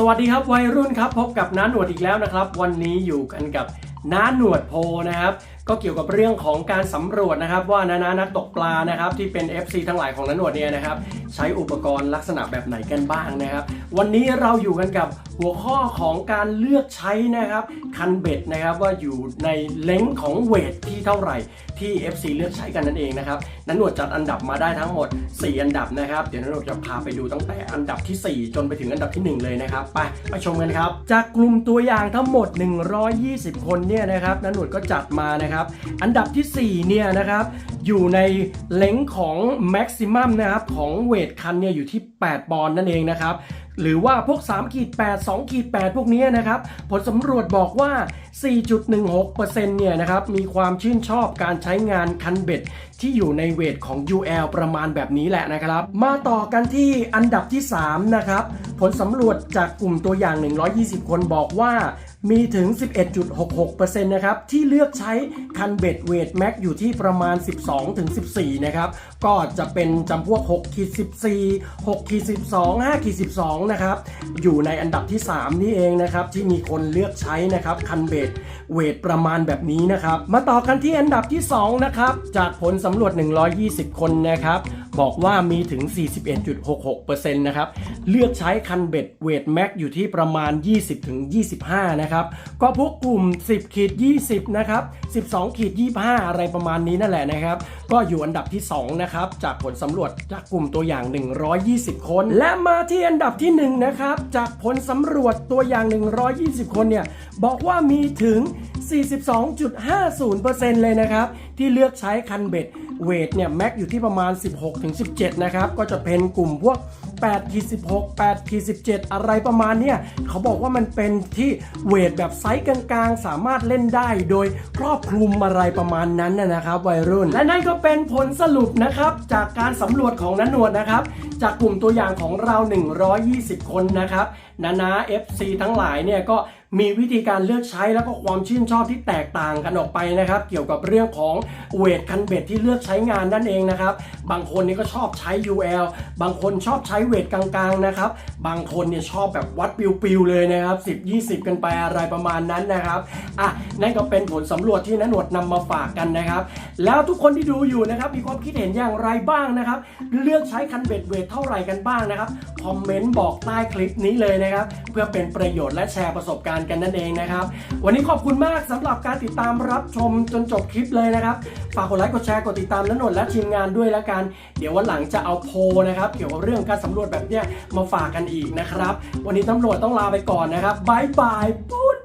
สวัสดีครับวัยรุ่นครับพบกับน้าหนวดอีกแล้วนะครับ วันนี้อยู่กันกับน้าหนวดโพนะครับ ก็เกี่ยวกับเรื่องของการสำรวจนะครับ ว่านานานักตกปลานะครับที่เป็น FC ทั้งหลายของน้าหนวดเนี่ยนะครับ ใช้อุปกรณ์ลักษณะแบบไหนกันบ้างนะครับ วันนี้เราอยู่กันกับหัวข้อของการเลือกใช้นะครับ คันเบ็ดนะครับว่าอยู่ในเลงของเวทที่เท่าไหร่ที่ FC เลือกใช้กันนั่นเองนะครับนันหนวดจัดอันดับมาได้ทั้งหมด 4 อันดับนะครับ เดี๋ยวนันหนวดจะพาไปดูตั้งแต่อันดับที่ 4 จนไปถึงอันดับทีหนึ่1 เลยนะครับ ไปไปชมกันครับ จากกลุ่มตัวอย่างทั้งหมด 120 คนเนี่ยนะครับนันหนวดก็จัดมานะครับ อันดับทีสี่4 เนี่ยนะครับอยู่ในเลงของแม็กซิมัมนะครับของเวทคันเนี่ยอยู่ที่ 8 ปอนด์นั่นเองนะครับ หรือว่าพวก3ขีด8 2ขีด8พวกนี้นะครับ ผลสำรวจบอกว่า 4.16%เนี่ยนะครับ มีความชื่นชอบการใช้งานคันเบ็ดที่อยู่ในเวทของ UL ประมาณแบบนี้แหละนะครับ มาต่อกันที่อันดับที่ 3 นะครับ ผลสำรวจจากกลุ่มตัวอย่าง 120 คนบอกว่า มีถึง 11.66%นะครับ ที่เลือกใช้คันเบ็ดเวทแม็กอยู่ที่ประมาณ 12-14 นะครับ ก็จะเป็นจำพวก6ขีด14 6ขีด12 5ขีด12 นะครับ อยู่ในอันดับที่ 3 นี่เองนะครับ ที่มีคนเลือกใช้นะครับ คันเบ็ดเวทประมาณแบบนี้นะครับ มาต่อกันที่อันดับที่ 2 นะครับ จากผลสำรวจ 120 คนนะครับ บอกว่ามีถึง 41.66%นะครับ เลือกใช้คันเบ็ดเวทแม็กอยู่ที่ประมาณ 20-25 นะครับ ก็พวกกลุ่ม 10ขีด20 นะครับ 12ขีด25 อะไรประมาณนี้นั่นแหละนะครับ ก็อยู่อันดับที่ 2 นะครับ จากผลสำรวจจากกลุ่มตัวอย่าง 120 คน และมาที่อันดับที่ 1 นะครับ จากผลสำรวจตัวอย่าง 120 คนเนี่ย บอกว่ามีถึง 42.50%เลยนะครับ ที่เลือกใช้คันเบ็ดเวทเนี่ยแม็กอยู่ที่ประมาณ 16-17 นะครับ ก็จะเป็นกลุ่มพวก8ขีด16 8ขีด17 อะไรประมาณเนี้ยเขาบอกว่ามันเป็นที่เวทแบบไซส์กลางๆ สามารถเล่นได้โดยครอบคลุมอะไรประมาณนั้นนะนะครับวัยรุ่น และนั่นก็เป็นผลสรุปนะครับ จากการสำรวจของนันนวดนะครับ จากกลุ่มตัวอย่างของเรา 120 คนนะครับนานา FC ทั้งหลายเนี่ยก็ มีวิธีการเลือกใช้แล้วก็ความชื่นชอบที่แตกต่างกันออกไปนะครับ เกี่ยวกับเรื่องของเวทคันเบ็ดที่เลือกใช้งานนั่นเองนะครับ บางคนนี่ก็ชอบใช้ UL บางคนชอบใช้เวทกลางๆนะครับ บางคนเนี่ยชอบแบบวัดปิวๆเลยนะครับ 10 20 กันไปอะไรประมาณนั้นนะครับอะนั่นก็เป็นผลสำรวจที่นันหนวดนำมาฝากกันนะครับ แล้วทุกคนที่ดูอยู่นะครับมีความคิดเห็นอย่างไรบ้างนะครับ เลือกใช้คันเบ็ดเวทเท่าไหร่กันบ้างนะครับคอมเมนต์บอกใต้คลิปนี้เลยนะครับ เพื่อเป็นประโยชน์และแชร์ประสบการณ์กันนั่นเองนะครับ วันนี้ขอบคุณมากสำหรับการติดตามรับชมจนจบคลิปเลยนะครับ ฝากกดไลค์กดแชร์กดติดตามนันนนท์และทีมงานด้วยละกัน เดี๋ยววันหลังจะเอาโพลนะครับเกี่ยวกับเรื่องการสำรวจแบบเนี้ยมาฝากกันอีกนะครับ วันนี้ตำรวจต้องลาไปก่อนนะครับบายบายปุ๊ด